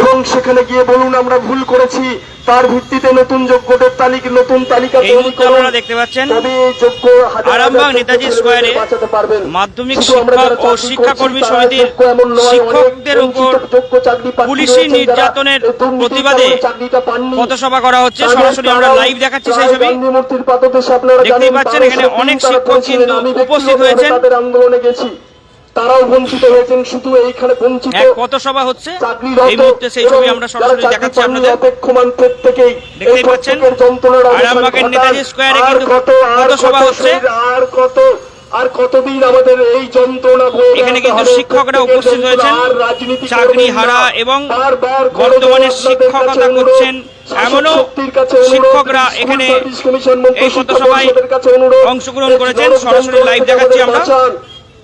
এবং সেখানে গিয়ে বলুন আমরা ভুল করেছি তার ভিত্তিতে নতুন যোগ্যদের তালিকা নতুন তালিকা এই তৈরি মুহূর্তে করুন আপনারা দেখতে পাচ্ছেন যোগ্য আরামবাগ নেতাজি স্কোয়ারে। মাধ্যমিক শিক্ষক ও শিক্ষাকর্মী সমিতির শিক্ষকদের উপর পুলিশি নির্যাতনের প্রতিবাদে পথসভা করা হচ্ছে সরাসরি আমরা লাইভ দেখাচ্ছি সেই ছবি দেখতেই পাচ্ছেন এখানে অনেক শিক্ষক কিন্তু উপস্থিত হয়েছেন। আন্দোলনে গেছি তারাও বঞ্চিত হয়েছেন শুধু এইখানে বঞ্চিত এক পথসভা হচ্ছে এই মুহূর্তে সেই ছবি আমরা সরাসরি দেখাচ্ছি আপনাদের অপেক্ষমান প্রত্যেকেই দেখতেই এই পাচ্ছেন, আরামবাগের নেতাজি স্কোয়ারে কিন্তু কত কত হচ্ছে। আর কত আর কতদিন আমাদের এই যন্ত্রণা এখানে কিন্তু শিক্ষকরা উপস্থিত হয়েছেন। চাকরি হারা এবং বর্তমানে শিক্ষকতা করছেন এমনও শিক্ষকরা এখানে এই কাছে অনুরোধ, অংশগ্রহণ করেছেন। সরাসরি লাইভ দেখাচ্ছি আমরা।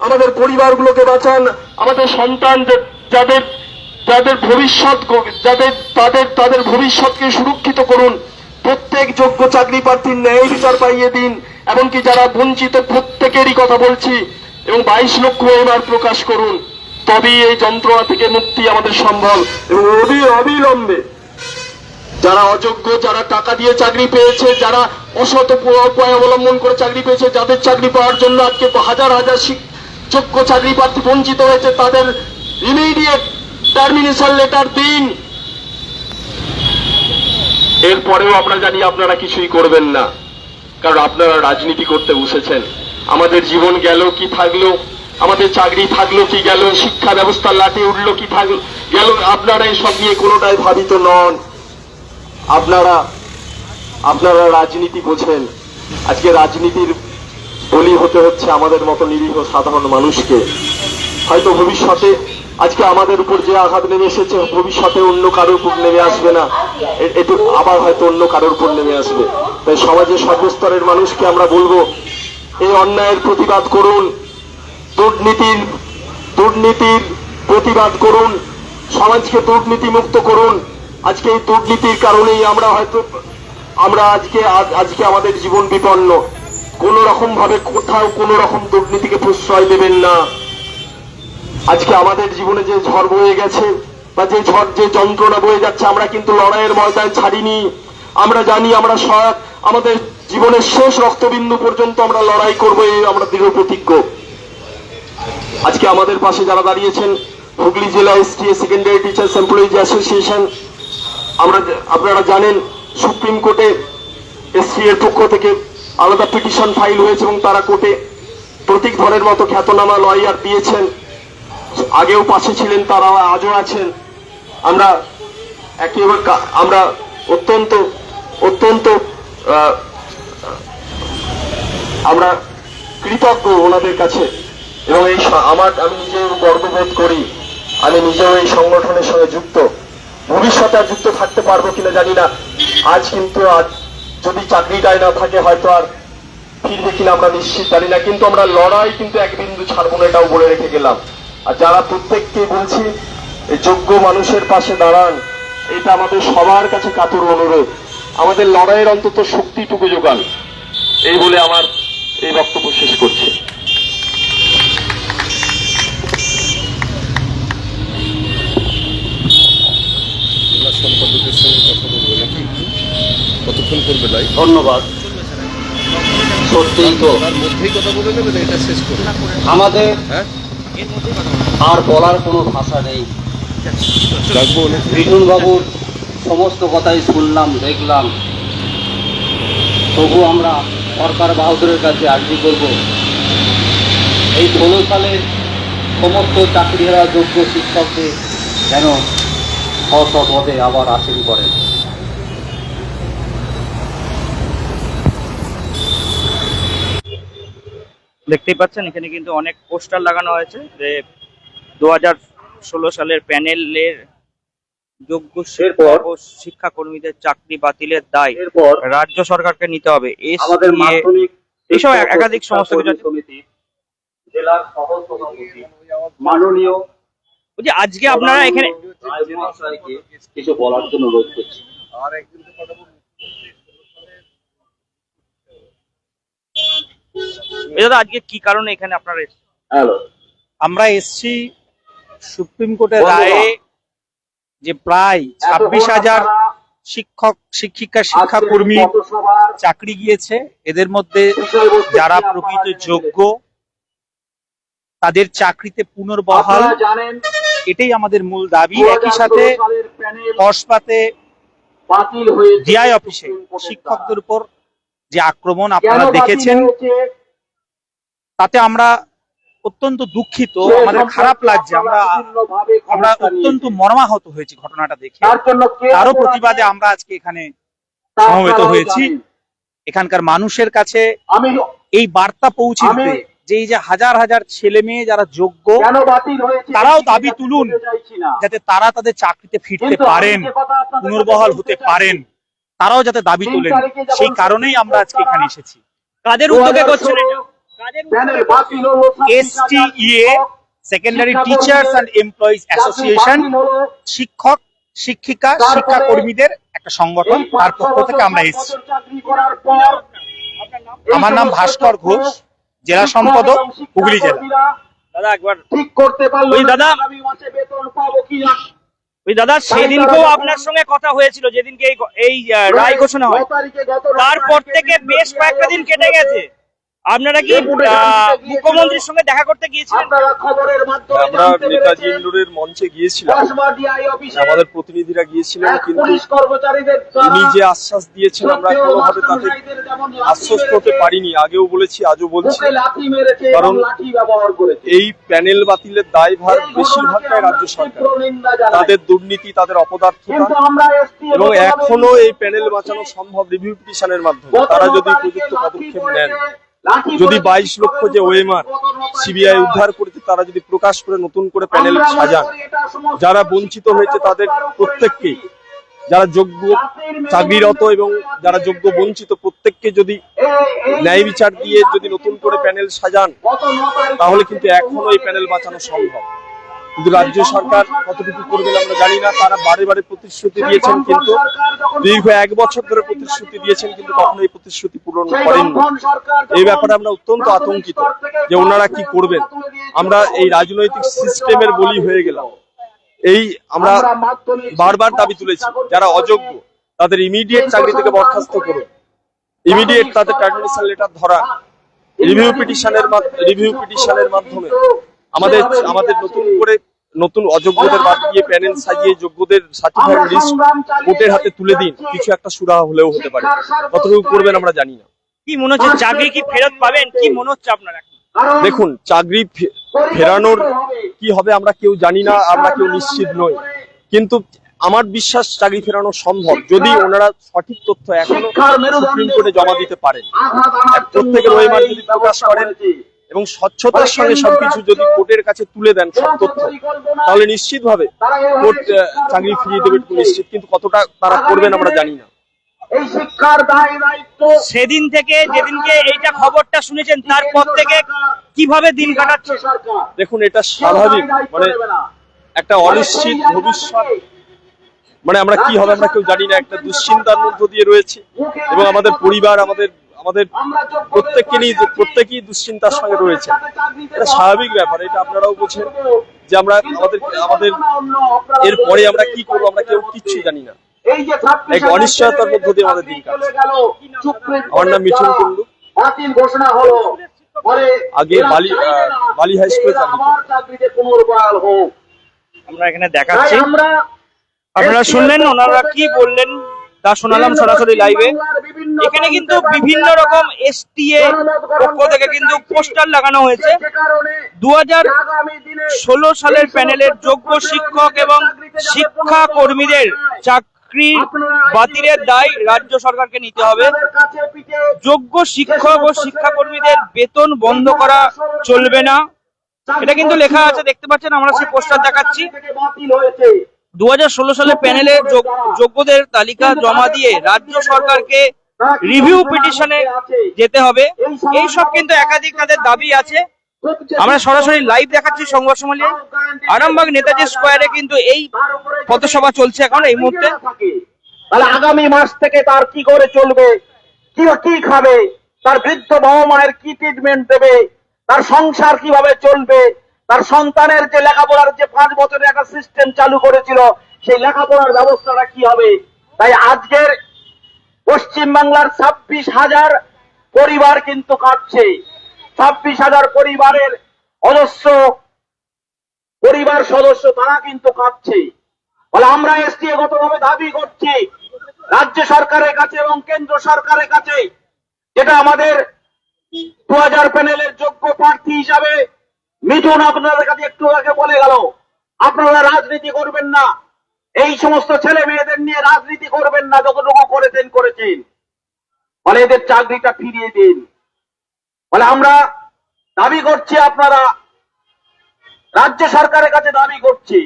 আমাদের পরিবারগুলোকে বাঁচান, আমাদের সন্তান যাদের যাদের ভবিষ্যৎ যাদের, তাদের তাদের ভবিষ্যৎকে সুরক্ষিত করুন। প্রত্যেক যোগ্য চাকরি প্রার্থীর ন্যায় বিচার পাইয়ে দিন, এমনকি যারা বঞ্চিত প্রত্যেকেরই কথা বলছি এবং বাইশ লক্ষ এবার প্রকাশ করুন, তবেই এই যন্ত্রণা থেকে মুক্তি আমাদের সম্ভব। এবং অবি- অবিলম্বে যারা অযোগ্য, যারা টাকা দিয়ে চাকরি পেয়েছে, যারা অসৎ উপায় অবলম্বন করে চাকরি পেয়েছে, যাদের চাকরি পাওয়ার জন্য আজকে হাজার হাজার শিক- যোগ্য চাকরি প্রার্থী বঞ্চিত হয়েছে তাদের ইমিডিয়েট টার্মিনেশন লেটার দিন। এরপরেও আমরা জানি আপনারা কিছুই করবেন না, কারণ আপনারা রাজনীতি করতে বসেছেন। আমাদের জীবন গেল কি থাকল, আমাদের চাকরি থাকল কি গেল, শিক্ষা ব্যবস্থা লাটে উঠল কি থাকল গেল, আপনারা এসব নিয়ে কোনোটাই ভাবিত নন। আপনারা আপনারা রাজনীতি বোঝেন। আজকে রাজনীতির বলি হতে হচ্ছে আমাদের মতো নিরীহ সাধারণ মানুষকে। হয়তো ভবিষ্যতে, আজকে আমাদের উপর যে আঘাত নেমে এসেছে, ভবিষ্যতে অন্য কারোর উপর নেমে আসবে না। এটু আবার হয়তো অন্য কারোর উপর নেমে আসবে। তাই সমাজের সর্বস্তরের মানুষকে আমরা বলব, এই অন্যায়ের প্রতিবাদ করুন, দুর্নীতির দুর্নীতির প্রতিবাদ করুন, সমাজকে দুর্নীতি মুক্ত করুন। আজকে এই দুর্নীতির কারণেই আমরা হয়তো, আমরা আজকে, আজ- আজকে আমাদের জীবন বিপন্ন। কোন রকম ভাবে কোথাও কোন রকম দুর্নীতিকে প্রশ্রয় দেবেন না। আজকে আমাদের জীবনে যে ঝড় বয়ে গেছে বা যে ঝড়, যে যন্ত্রণা বয়ে যাচ্ছে, আমরা কিন্তু লড়াইয়ের ময়দান ছাড়িনি। আমরা জানি আমরা আমাদের জীবনের শেষ রক্তবিন্দু পর্যন্ত আমরা লড়াই করব, এই আমরা দৃঢ় প্রতিজ্ঞ। আজকে আমাদের পাশে যারা দাঁড়িয়েছেন, হুগলি জেলা STA secondary teachers employees association আমরা আপনারা জানেন, সুপ্রিম কোর্টে এসসি এর পক্ষ থেকে আলাদা পিটিশন ফাইল হয়েছে এবং তারা কোর্টে প্রতীক ধরের মতো খ্যাতনামা লয়ার দিয়েছেন। আগেও পাশে ছিলেন তারা আজও আছেন। আমরা একেবারে আমরা অত্যন্ত অত্যন্ত আমরা কৃতজ্ঞ ওনাদের কাছে। এবং এই আমার, আমি নিজেও গর্ববোধ করি, আমি নিজেও এই সংগঠনের সঙ্গে যুক্ত। ভবিষ্যতে আর যুক্ত থাকতে পারব কিনা জানি না। আজ কিন্তু আজ যদি চাকরিটাই না থাকে, হয়তো আর ফিরবে কিনা আমরা নিশ্চিত জানি না। কিন্তু আমরা লড়াই কিন্তু এক বিন্দু ছাড়বো না, এটাও বলে রেখে গেলাম। আর যারা প্রত্যেককে বলছি যোগ্য মানুষের পাশে দাঁড়ান, এটা আমাদের সবার কাছে কাতর অনুরোধ। আমাদের লড়াইয়ের অন্তত শক্তিটুকু যোগান। এই বলে আমার এই বক্তব্য শেষ করছি। সঙ্গে কথা কতক্ষণ করবে লাই ধন্যবাদ। সত্যিই তো। তার মধ্যেই কথা বলে নেবেন এটা শেষ করে আমাদের হ্যাঁ? আর বলার কোনো ভাষা নেই। ডাকবো বাবুর সমস্ত কথাই শুনলাম দেখলাম। তবু আমরা সরকার বাহাদুরের কাছে আর্জি করব। এই ষোলো সালে সমস্ত চাকরিহারা যোগ্য শিক্ষকদের যেন স্ব পদে আবার আসীন করেন। দেখতেই পাচ্ছেন এখানে কিন্তু অনেক পোস্টার লাগানো হয়েছে যে দু হাজার ষোলো সালের প্যানেলের যোগ্য শিক্ষক ও শিক্ষাকর্মীদের চাকরি বাতিলের দায় এরপর? রাজ্য সরকারকে নিতে হবে। এস আমাদের মাধ্যমিক এইসব একাধিক সমস্ত সমিতি জেলার মাননীয় বলছি আজকে আপনারা এখানে কিছু বলার জন্য অনুরোধ করছি। আর একদিন তো কথা বলব এই দাদা আজকে কি কারণে এখানে আপনারা এসেছেন? আমরা এসছি সুপ্রিম কোর্টের রায়ে যে প্রায় ছাব্বিশ হাজার শিক্ষক শিক্ষিকা শিক্ষাকর্মী চাকরি গিয়েছে। এদের মধ্যে যারা প্রকৃত যোগ্য তাদের চাকরিতে পুনর্বহাল। এটাই আমাদের মূল দাবি। একই সাথে কসবাতে ডিআই অফিসে শিক্ষকদের উপর যে আক্রমণ আপনারা দেখেছেন তাতে আমরা অত্যন্ত দুঃখিত আমাদের খারাপ লাগছে আমরা আমরা অত্যন্ত মর্মাহত হয়েছি ঘটনাটা দেখে। তার তারও প্রতিবাদে আমরা আজকে এখানে সমবেত হয়েছি। এখানকার মানুষের কাছে এই বার্তা পৌঁছে দিতে যে এই যে হাজার হাজার ছেলে মেয়ে যারা যোগ্য তারাও দাবি তুলুন। যাতে তারা তাদের চাকরিতে ফিরতে পারেন পুনর্বহাল হতে পারেন। তারাও যাতে দাবি তোলেন। সেই কারণেই আমরা আজকে এখানে এসেছি। কাদের উদ্যোগে করছেন এসটিইএ সেকেন্ডারি শিক্ষা টিচার্স কর্মীদের অ্যান্ড এমপ্লয়িজ অ্যাসোসিয়েশন শিক্ষক শিক্ষিকা তারপরে শিক্ষাকর্মীদের একটা সংগঠন তার পক্ষ থেকে আমরা এসেছি। আমার নাম ভাস্কর ঘোষ জেলা সম্পাদক হুগলি জেলা। দাদা একবার ঠিক করতে পারল দাদা। ওই দাদা সেদিনকেও আপনার সঙ্গে কথা হয়েছিল যেদিনকে এই রায় ঘোষণা হয়। গত ন তারপর থেকে বেশ কয়েকটা দিন কেটে গেছে। আপনারা কি। মুখ্যমন্ত্রীর সঙ্গে দেখা করতে গিয়েছিলেন? আপনারা খবরের মাধ্যমে আমরা নেতাজি ইন্ডোরের মঞ্চে গিয়েছিলাম। আমাদের প্রতিনিধিরা গিয়েছিলেন কিন্তু পুলিশ উনি যে আশ্বাস দিয়েছেন আমরা কোনোভাবে লাঠি আশ্বস্ত হতে পারিনি আগেও বলেছি আজও বলছি। কারণ লাঠি ব্যবহার করেছে। এই প্যানেল বাতিলের দায়ভার এই বেশিরভাগটাই রাজ্য সরকার। তাদের দুর্নীতি তাদের অপদার্থতা এবং এখনও এই প্যানেল বাঁচানো সম্ভব রিভিউ পিটিশনের মাধ্যমে। তারা যদি উপযুক্ত পদক্ষেপ নেন। যদি বাইশ লক্ষ যে ওয়েমার সিবিআই উদ্ধার করেছে তারা যদি প্রকাশ করে নতুন করে প্যানেল সাজান যারা বঞ্চিত হয়েছে তাদের প্রত্যেককে প্রত্যেককেই যারা যোগ্য চাকরিরত এবং যারা যোগ্য বঞ্চিত প্রত্যেককে যদি ন্যায় বিচার দিয়ে যদি নতুন করে প্যানেল সাজান তাহলে কিন্তু এখনও এই প্যানেল বাঁচানো সম্ভব। কিন্তু রাজ্য সরকার কতটুকু করবেন আমরা জানি না। তারা বারে বারে প্রতিশ্রুতি দিয়েছেন কিন্তু দীর্ঘ এক বছর ধরে প্রতিশ্রুতি দিয়েছেন কিন্তু কখনো এই প্রতিশ্রুতি পূরণ করেননি। এই ব্যাপারে আমরা অত্যন্ত আতঙ্কিত যে ওনারা কি করবেন। আমরা এই রাজনৈতিক সিস্টেমের বলি হয়ে গেলাম। এই আমরা বারবার দাবি তুলেছি যারা অযোগ্য তাদের ইমিডিয়েট চাকরি থেকে বরখাস্ত করুন। ইমিডিয়েট তাদের টার্মিনেশন লেটার ধরা রিভিউ পিটিশনের রিভিউ পিটিশনের মাধ্যমে আমাদের আমাদের নতুন করে নতুন অযোগ্যদের বাদ দিয়ে প্যানেল সাজিয়ে যোগ্যদের সার্টিফাইড লিস্ট কোর্টের হাতে তুলে দিন কিছু একটা সুরাহা হলেও হতে পারে। কতটুকু করবেন আমরা জানি না। কি মনে হচ্ছে চাকরি কি ফেরত পাবেন? কি মনে হচ্ছে আপনার দেখুন চাকরি ফেরানোর কি হবে আমরা কেউ জানি না আমরা কেউ নিশ্চিত নই। কিন্তু আমার বিশ্বাস চাকরি ফেরানো সম্ভব। যদি ওনারা সঠিক তথ্য এখনও সুপ্রিম কোর্টে জমা দিতে পারেন। প্রত্যেকের ওয়েমার যদি প্রকাশ করেন। এবং স্বচ্ছতার সঙ্গে সবকিছু যদি কোর্টের কাছে তুলে দেন সব তথ্য। তাহলে নিশ্চিতভাবে কোর্ট চাকরি ফিরিয়ে দেবে নিশ্চিত কিন্তু কতটা তারা করবেন আমরা জানি না। সেদিন থেকে যেদিনকে এইটা খবরটা শুনেছেন তারপর থেকে কীভাবে দিন কাটাচ্ছে? দেখুন এটা স্বাভাবিক মানে একটা অনিশ্চিত ভবিষ্যৎ মানে আমরা কি হবে আমরা কেউ জানি না একটা দুশ্চিন্তার মধ্য দিয়ে রয়েছে। এবং আমাদের পরিবার আমাদের আমাদের প্রত্যেককে নিয়ে প্রত্যেকেই দুশ্চিন্তার সঙ্গে রয়েছে। এটা স্বাভাবিক ব্যাপার এটা আপনারাও বোঝেন যে আমরা আমাদের আমাদের এর পরে আমরা কি করব আমরা কেউ কিচ্ছু জানি না। এই যে এক অনিশ্চয়তার মধ্য দিয়ে আমাদের দিন কাটছে। আমার নাম মিঠুন। বাতিল ঘোষণা হলো পরে আগে বালি- বালি হাই স্কুলে এরা চাকরি চাকরিতে পুনর্বহাল হোক আমরা এখানে দেখাচ্ছি। আমরা আপনারা শুনলেন ওনারা কি বললেন তা শোনালাম সরাসরি লাইভে এখানে কিন্তু বিভিন্ন রকম এসটিএ পক্ষ থেকে কিন্তু পোস্টার লাগানো হয়েছে। দু ষোলো সালের প্যানেলের যোগ্য শিক্ষক এবং শিক্ষা কর্মীদের চাকরি বাতিলের দায় রাজ্য সরকারকে নিতে হবে। যোগ্য শিক্ষক ও শিক্ষাকর্মীদের বেতন বন্ধ করা চলবে না। এটা কিন্তু লেখা আছে, দেখতে পাচ্ছেন আমরা সেই পোস্টার দেখাচ্ছি। দু সালে প্যানেলে যোগ্যদের তালিকা জমা দিয়ে রাজ্য সরকারকে রিভিউ পিটিশনে যেতে হবে। এই সব কিন্তু একাধিক তাদের দাবি আছে। আমরা সরাসরি লাইভ দেখাচ্ছি সংঘর্ষ মহলে আরামবাগ নেতাজি স্কোয়ারে কিন্তু এই পথসভা চলছে এখন এই মুহূর্তে। তাহলে আগামী মাস থেকে তার কি করে চলবে? কি কি খাবে? তার বৃদ্ধ বাবা মায়ের কি ট্রিটমেন্ট দেবে? তার সংসার কীভাবে চলবে? তার সন্তানের যে লেখাপড়ার যে পাঁচ বছরের একটা সিস্টেম চালু করেছিল সেই লেখাপড়ার ব্যবস্থাটা কি হবে? তাই আজকের পশ্চিম বাংলার ছাব্বিশ হাজার পরিবার কিন্তু কাটছে ছাব্বিশ হাজার পরিবারের অজস্র পরিবার সদস্য তারা কিন্তু কাঁদছে। ফলে আমরা এসটিএগত ভাবে দাবি করছি, রাজ্য সরকারের কাছে এবং কেন্দ্র সরকারের কাছে, যেটা আমাদের দু হাজার প্যানেলের যোগ্য প্রার্থী হিসাবে মিঠুন আপনাদের কাছে একটু আগে বলে গেল, আপনারা রাজনীতি করবেন না। এই সমস্ত ছেলে মেয়েদের নিয়ে রাজনীতি করবেন না, যতটুকু করেছেন করেছেন। ফলে এদের চাকরিটা ফিরিয়ে দিন। ফলে আমরা দাবি করছি আপনারা, রাজ্য সরকারের কাছে দাবি করছি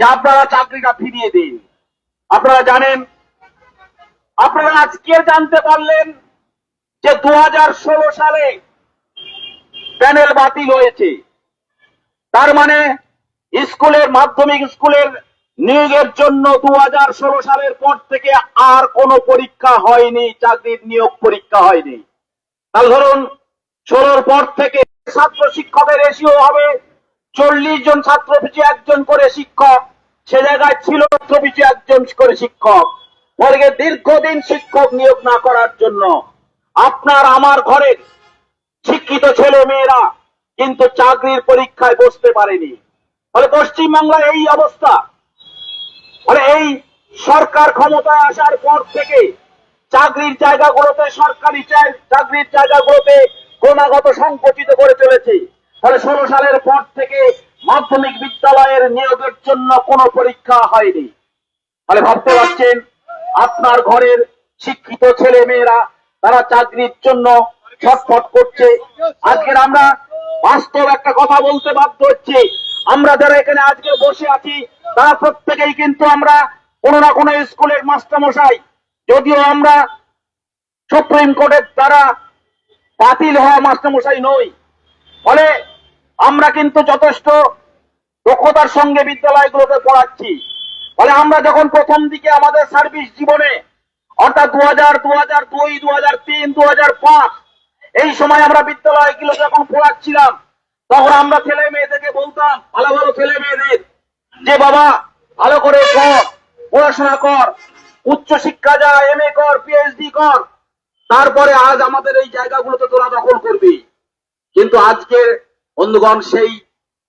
যে আপনারা চাকরিটা ফিরিয়ে দিন। আপনারা জানেন, আপনারা আজকে জানতে পারলেন যে দু হাজার ষোলো সালে প্যানেল বাতিল হয়েছে। তার মানে স্কুলের, মাধ্যমিক স্কুলের নিয়োগের জন্য দু হাজার ষোলো সালের পর থেকে আর কোনো পরীক্ষা হয়নি, চাকরির নিয়োগ পরীক্ষা হয়নি। তাহলে ধরুন, ষোলোর পর থেকে ছাত্র শিক্ষকের রেশিও হবে চল্লিশ জন ছাত্র পিছু একজন করে শিক্ষক, সে জায়গায় ছিল ছাত্র পিছু একজন করে শিক্ষক। ফলে দীর্ঘদিন শিক্ষক নিয়োগ না করার জন্য আপনার আমার ঘরের শিক্ষিত ছেলে মেয়েরা কিন্তু চাকরির পরীক্ষায় বসতে পারেনি। ফলে পশ্চিমবাংলার এই অবস্থা ফলে এই সরকার ক্ষমতায় আসার পর থেকে চাকরির জায়গাগুলোতে সরকারি চাকরির জায়গাগুলোতে ক্রমাগত সংকুচিত করে চলেছে। ফলে ষোলো সালের পর থেকে মাধ্যমিক বিদ্যালয়ের নিয়োগের জন্য কোনো পরীক্ষা হয়নি। ফলে ভাবতে পারছেন, আপনার ঘরের শিক্ষিত ছেলে মেয়েরা তারা চাকরির জন্য ছটফট করছে। আজকের আমরা বাস্তব একটা কথা বলতে বাধ্য হচ্ছি। আমরা যারা এখানে আজকে বসে আছি তারা প্রত্যেকেই কিন্তু আমরা কোনো না কোনো স্কুলের মাস্টারমশাই। যদিও আমরা সুপ্রিম কোর্টের দ্বারা বাতিল হওয়া মাস্টারমশাই নই। ফলে আমরা কিন্তু যথেষ্ট দক্ষতার সঙ্গে বিদ্যালয়গুলোতে পড়াচ্ছি। ফলে আমরা যখন প্রথম দিকে আমাদের সার্ভিস জীবনে, অর্থাৎ দু হাজার দু হাজার দুই দু হাজার তিন দু হাজার পাঁচ, এই সময় আমরা বিদ্যালয়গুলো যখন পড়াচ্ছিলাম, তখন আমরা ছেলে মেয়েদেরকে বলতাম, ভালো ভালো ছেলে মেয়েদের যে বাবা, ভালো করে কর পড়াশোনা কর, উচ্চ শিক্ষা যা এম এ কর পিএইচডি কর, তারপরে আজ আমাদের এই জায়গাগুলোতে তোরা দখল করবি। কিন্তু আজকে বন্ধুগণ, সেই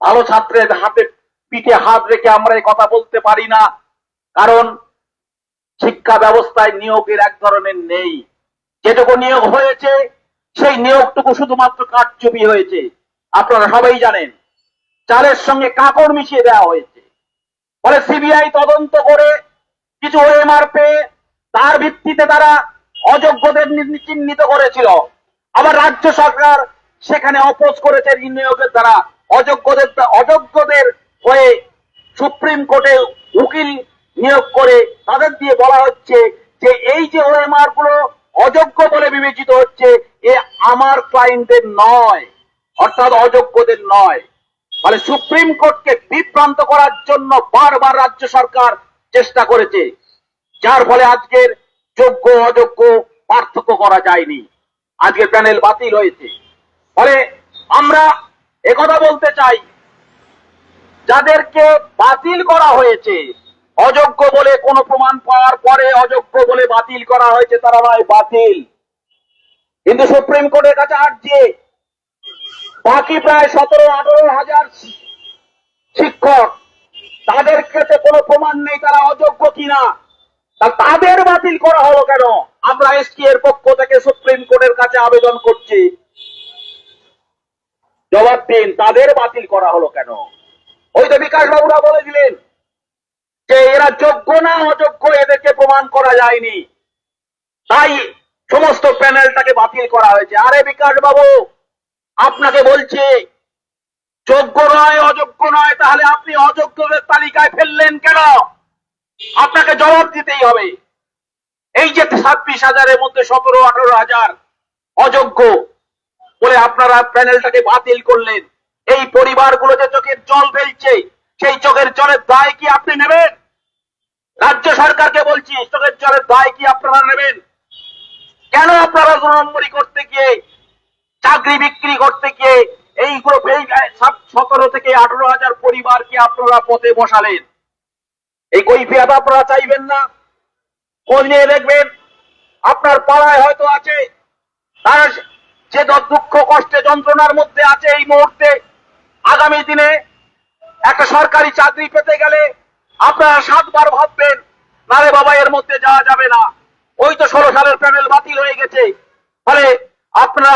ভালো ছাত্রের হাতে পিঠে হাত রেখে আমরা এই কথা বলতে পারি না, কারণ শিক্ষা ব্যবস্থায় নিয়োগের এক ধরনের নেই। যেটুকু নিয়োগ হয়েছে, সেই নিয়োগটুকু শুধুমাত্র কারচুপি হয়েছে। আপনারা সবাই জানেন, চালের সঙ্গে কাকড় মিশিয়ে দেওয়া হয়েছে। ফলে সিবিআই তদন্ত করে কিছু ওএমআর পেয়ে তার ভিত্তিতে তারা অযোগ্যদের চিহ্নিত করেছিল। আবার রাজ্য সরকার সেখানে অপোজ করেছে এই নিয়োগের দ্বারা। অযোগ্যদের অযোগ্যদের হয়ে সুপ্রিম কোর্টে উকিল নিয়োগ করে তাদের দিয়ে বলা হচ্ছে যে, এই যে ওএমআরগুলো অযোগ্য বলে বিবেচিত হচ্ছে, এ আমার ক্লায়েন্টের নয়, অর্থাৎ অযোগ্যদের নয়। ফলে সুপ্রিম কোর্টকে বিভ্রান্ত করার জন্য বারবার রাজ্য সরকার চেষ্টা করেছে, যার ফলে আজকের যোগ্য অযোগ্য পার্থক্য করা যায়নি। আজকের প্যানেল বাতিল হয়েছে। ফলে আমরা একথা বলতে চাই, যাদেরকে বাতিল করা হয়েছে, অযোগ্য বলে কোনো প্রমাণ পাওয়ার পরে অযোগ্য বলে বাতিল করা হয়েছে, তারা নয়, বাতিল। কিন্তু সুপ্রিম কোর্টের কাছে আর্জি বাকি প্রায় সতেরো, আঠারো হাজার শিক্ষক। তাদের ক্ষেত্রে কোনো প্রমাণ নেই, তারা অযোগ্য কিনা। তা তাদের বাতিল করা হলো কেন? আমরা এসটি এর পক্ষ থেকে সুপ্রিম কোর্টের কাছে আবেদন করছি। জবাব দিন, তাদের বাতিল করা হলো কেন? ওই তো বিকাশ বাবুরা বলে দিলেন যে, এরা যোগ্য না অযোগ্য, এদেরকে প্রমাণ করা যায়নি। তাই সমস্ত প্যানেলটাকে বাতিল করা হয়েছে। আরে বিকাশ বাবু আপনাকে বলছি, যোগ্য নয়, অযোগ্য নয়, তাহলে আপনি অযোগ্যদের তালিকায় ফেললেন কেন? আপনাকে জবাব দিতেই হবে। এই যে ছাব্বিশ হাজারের মধ্যে সতেরো, আঠারো হাজার অযোগ্য বলে আপনারা প্যানেলটাকে বাতিল করলেন। এই পরিবারগুলো যে চোখের জল ফেলছে, সেই চোখের জলের দায় কি আপনি নেবেন? রাজ্য সরকারকে বলছি, চোখের জলের দায় কি আপনারা নেবেন? কেন আপনারা দু নম্বরই করতে গিয়ে চাকরি বিক্রি করতে গিয়ে এই সতেরো থেকে আঠারো হাজার পরিবারকে আপনারা পথে বসালেন? এই কৈফিয়াত আপনারা চাইবেন না? খোঁজ নিয়ে দেখবেন, আপনার পাড়ায় হয়তো আছে, তারা যে দুঃখ, কষ্টে, যন্ত্রণার মধ্যে আছে এই মুহূর্তে। আগামী দিনে একটা সরকারি চাকরি পেতে গেলে আপনারা সাতবার ভাববেন, না রে বাবা, এর মধ্যে যাওয়া যাবে না। ওই তো ষোলো সালের প্যানেল বাতিল হয়ে গেছে। ফলে আপনারা